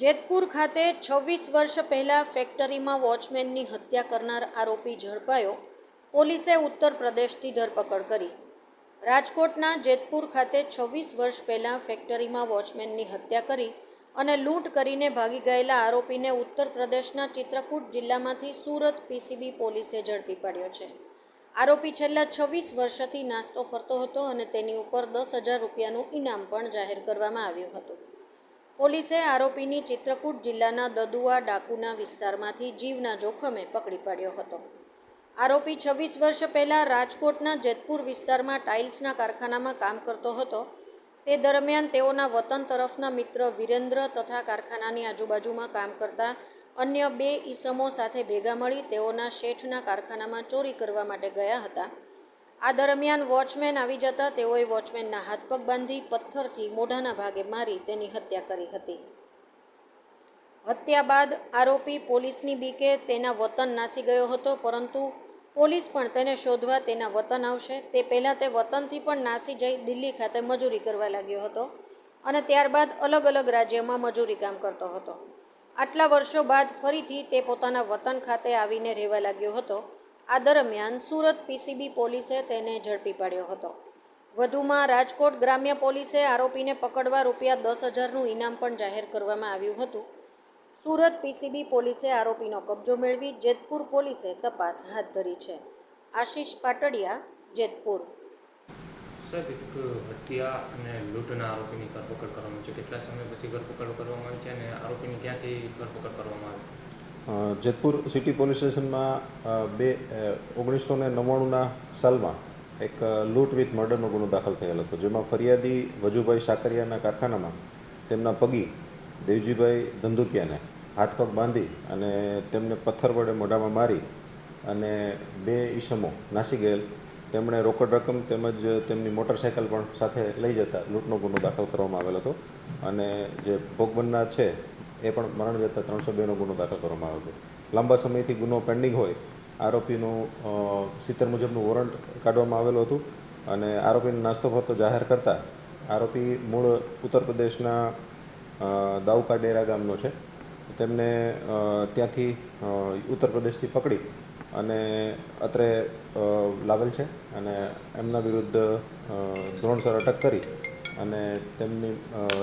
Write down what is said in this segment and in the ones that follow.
જેતપુર ખાતે છવ્વીસ વર્ષ પહેલાં ફેક્ટરીમાં વોચમેનની હત્યા કરનાર આરોપી ઝડપાયો. પોલીસે ઉત્તર પ્રદેશથી ધરપકડ કરી. રાજકોટના જેતપુર ખાતે છવ્વીસ વર્ષ પહેલાં ફેક્ટરીમાં વોચમેનની હત્યા કરી અને લૂંટ કરીને ભાગી ગયેલા આરોપીને ઉત્તર પ્રદેશના ચિત્રકૂટ જિલ્લામાંથી સુરત પીસીબી પોલીસે ઝડપી પાડ્યો છે. આરોપી છેલ્લા છવ્વીસ વર્ષથી નાસ્તો ફરતો હતો અને તેની ઉપર દસ હજાર રૂપિયાનું ઇનામ પણ જાહેર કરવામાં આવ્યું હતું. પોલીસે આરોપીની ચિત્રકૂટ જિલ્લાના દદુઆ ડાકુના વિસ્તારમાંથી જીવના જોખમે પકડી પાડ્યો હતો. આરોપી છવ્વીસ વર્ષ પહેલાં રાજકોટના જેતપુર વિસ્તારમાં ટાઇલ્સના કારખાનામાં કામ કરતો હતો. તે દરમિયાન તેઓના વતન તરફના મિત્ર વિરેન્દ્ર તથા કારખાનાની આજુબાજુમાં કામ કરતા અન્ય બે ઈસમો સાથે ભેગા મળી તેઓના શેઠના કારખાનામાં ચોરી કરવા માટે ગયા હતા. આ દરમિયાન વોચમેન આવી જતા તેઓએ વોચમેનના હાથ પગ બાંધી પથ્થરથી મોઢાના ભાગે મારી તેની હત્યા કરી હતી. હત્યા બાદ આરોપી પોલીસની બીકે તેના વતન નાસી ગયો હતો, પરંતુ પોલીસ પણ તેને શોધવા તેના વતન આવશે. તે પહેલાં તે વતનથી પણ નાસી જઈ દિલ્હી ખાતે મજૂરી કરવા લાગ્યો હતો અને ત્યારબાદ અલગ અલગ રાજ્યમાં મજૂરી કામ કરતો હતો. આટલા વર્ષો બાદ ફરીથી તે પોતાના વતન ખાતે આવીને રહેવા લાગ્યો હતો. આ દરમિયાન સુરત પીસીબી પોલીસે તેને ઝડપી પાડ્યો હતો. વધુમાં રાજકોટ ગ્રામ્ય પોલીસે આરોપીને પકડવા રૂપિયા દસ હજારનું ઇનામ પણ જાહેર કરવામાં આવ્યું હતું. સુરત પીસીબી પોલીસે આરોપીનો કબજો મેળવી જેતપુર પોલીસે તપાસ હાથ ધરી છે. આશીષ પાટડિયા, જેતપુર. એક હત્યા અને લૂંટના આરોપીની ધરપકડ કરવામાં છે. કેટલા સમય પછી ધરપકડ કરવામાં આવી છે અને આરોપીની ક્યાંથી ધરપકડ કરવામાં આવી? જેતપુર સિટી પોલીસ સ્ટેશનમાં બે ઓગણીસો ને નવ્વાણુંના સાલમાં એક લૂંટ વિથ મર્ડરનો ગુનો દાખલ થયેલ હતો. જેમાં ફરિયાદી વજુભાઈ સાકરિયાના કારખાનામાં તેમના પગી દેવજીભાઈ ધંધુકિયાને હાથ પગ બાંધી અને તેમને પથ્થર વડે મોઢામાં મારી અને બે ઈસમો નાસી ગયેલ તેમણે રોકડ રકમ તેમજ તેમની મોટરસાઇકલ પણ સાથે લઈ જતા લૂંટનો ગુનો દાખલ કરવામાં આવેલ હતો. અને જે ભોગ બનનાર છે એ પણ મરણ જતા ત્રણસો બેનો ગુનો દાખલ કરવામાં આવ્યો હતો લાંબા સમયથી ગુનો પેન્ડિંગ હોય, આરોપીનું સિત્તેર મુજબનું વોરંટ કાઢવામાં આવેલું હતું અને આરોપીને નાસ્તો ફરતો જાહેર કરતા આરોપી મૂળ ઉત્તર પ્રદેશના દાઉકા ડેરા ગામનો છે. તેમને ત્યાંથી ઉત્તર પ્રદેશથી પકડી અને અત્રે લાવેલ છે અને એમના વિરુદ્ધ ધોરણસર અટક કરી અને તેમની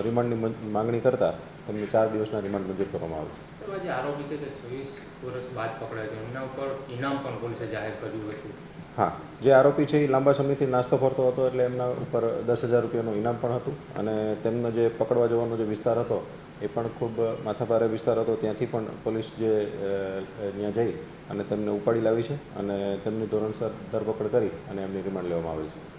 રિમાન્ડની માંગણી કરતાં તેમને ચાર દિવસના રિમાન્ડ મંજૂર કરવામાં આવે છે. આરોપી છે તે છવ્વીસ વર્ષ બાદ પકડાય છે. એમના ઉપર ઇનામ પણ પોલીસે જાહેર કર્યું હતું. હા જે આરોપી છે એ લાંબા સમયથી નાસ્તો ફરતો હતો એટલે એમના ઉપર દસ હજાર રૂપિયાનું ઇનામ પણ હતું અને તેમનો જે પકડવા જવાનો જે વિસ્તાર હતો એ પણ ખૂબ માથાભારે વિસ્તાર હતો. ત્યાંથી પણ પોલીસ જે ત્યાં જઈ અને તેમને ઉપાડી લાવી છે અને તેમની ધોરણસર ધરપકડ કરી અને એમની રિમાન્ડ લેવામાં આવી છે.